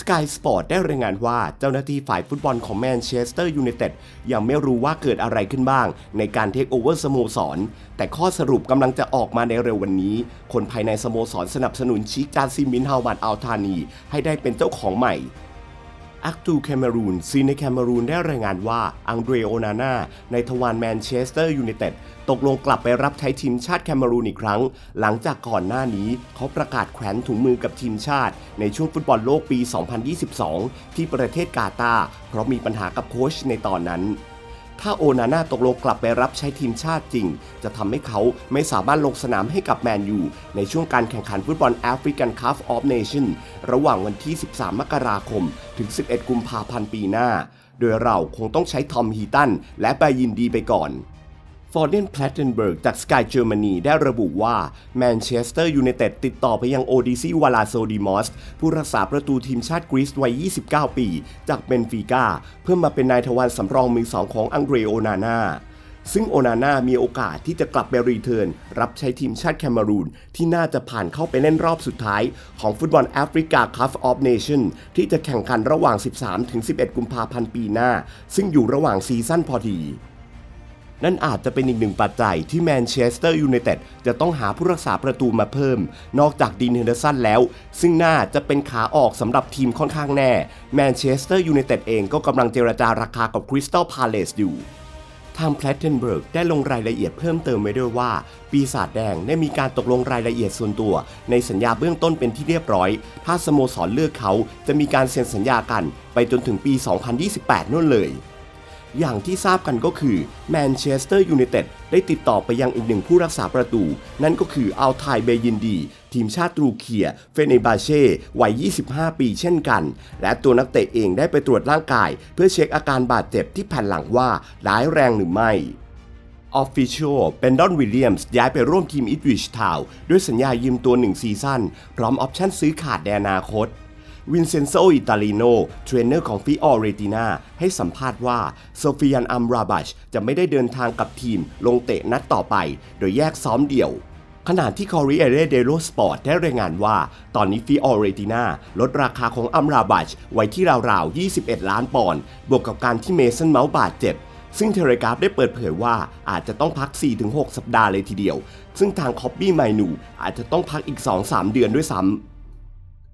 Sky Sport ได้รายงานว่าเจ้าหน้าที่ฝ่ายฟุตบอลของแมนเชสเตอร์ยูไนเต็ดยังไม่รู้ว่าเกิดอะไรขึ้นบ้าง ในการเทคโอเวอร์สโมสร แต่ข้อสรุปกำลังจะออกมาในเร็ววันนี้ คนภายในสโมสรสนับสนุนชิกาซิมินฮาวัดอัลทานี ให้ได้เป็นเจ้าของใหม่ อักตูแคเมรูนซีในแคเมรูนได้รายงานว่าอังเดรโอนาน่าในทวารแมนเชสเตอร์ยูไนเต็ดตกลงกลับไปรับใช้ทีมชาติแคเมรูนอีกครั้ง หลังจากก่อนหน้านี้เขาประกาศแขวนถุงมือกับทีมชาติ ในช่วงฟุตบอลโลกปี 2022 ที่ประเทศกาตาร์เพราะมีปัญหากับโค้ชในตอนนั้น ถ้าโอนาน่าตกลงกลับไปรับใช้ทีมชาติจริง จะทำให้เขาไม่สามารถลงสนามให้กับแมนยูในช่วงการแข่งขันฟุตบอลแอฟริกันคัพออฟเนชั่นระหว่างวันที่ 13 มกราคม ถึง 11 กุมภาพันธ์ปีหน้า โดยเราคงต้องใช้ทอมฮีตันและไปยินดีไปก่อน ฟอร์เดนแพลตเทนเบิร์กจาก Sky Germany ได้ระบุว่าแมนเชสเตอร์ยูไนเต็ดติดต่อไปยังโอดิซีวาลาโซดิมอสผู้รักษาประตูทีมชาติกรีซวัย 29 ปี จากเบนฟิก้าเพื่อมาเป็นนายทวารสำรองมือสองของอังเดรโอนาน่าซึ่งโอนาน่ามีโอกาสที่จะกลับไปรีเทิร์น รับใช้ทีมชาติแคเมรูน ที่น่าจะผ่านเข้าไปเล่นรอบสุดท้าย ของฟุตบอลแอฟริกาคัพออฟเนชั่นที่จะแข่งขันระหว่าง 13-11 กุมภาพันธ์ปีหน้า ซึ่งอยู่ระหว่างซีซั่นพอดี นั่นอาจจะเป็นอีกหนึ่งปัจจัยที่แมนเชสเตอร์ยูไนเต็ดจะต้องหาผู้รักษาประตูมาเพิ่ม นอกจากดีนเฮนเดอร์สันแล้ว ซึ่งน่าจะเป็นขาออกสำหรับทีมค่อนข้างแน่แมนเชสเตอร์ยูไนเต็ดเองก็กำลังเจรจาราคากับคริสตัลพาเลสอยู่ทางแพลตเทนเบิร์กได้ลงรายละเอียดเพิ่มเติมไว้ด้วยว่า ปีศาจแดงได้มีการตกลงรายละเอียดส่วนตัว ในสัญญาเบื้องต้นเป็นที่เรียบร้อย ถ้าสโมสรเลือกเขาจะมีการเซ็นสัญญากันไปจนถึงปี 2028นู่นเลย อย่างที่ทราบกันก็คือแมนเชสเตอร์ยูไนเต็ดได้ติดต่อไปยังอีกหนึ่งผู้รักษาประตู นั่นก็คืออัลไทเบยินดี ทีมชาติตรูเคีย เฟเนบาเช่วัย 25 ปีเช่นกัน และตัวนักเตะเองได้ไปตรวจร่างกาย เพื่อเช็คอาการบาดเจ็บที่แผ่นหลังว่าร้ายแรงหรือไม่ออฟฟิเชียลเป็นดอนวิลเลียมส์ย้ายไปร่วมทีมอิตวิชทาวด้วยสัญญายืมตัว 1 ซีซั่นพร้อมออปชั่นซื้อขาดในอนาคต วินเซนโซอิตาลิโนเทรนเนอร์ของฟิออเรติน่าให้สัมภาษณ์ว่าโซฟิยันอัมราบัชจะไม่ได้เดินทางกับทีมลงเตะนัดต่อไป โดยแยกซ้อมเดี่ยว ขณะที่ Corriere dello Sport ได้รายงานว่า ตอนนี้ฟิออเรติน่าลดราคาของอัมราบัชไว้ที่ราวๆ 21 ล้านปอนด์บวกกับการที่เมสันเมาส์บาดเจ็บซึ่งเทเลกราฟได้เปิดเผยว่าอาจจะต้องพัก 4-6 สัปดาห์เลยทีเดียว ซึ่งทางคอบบี้ไมนูอาจจะต้องพักอีก 2-3 เดือนด้วยซ้ำ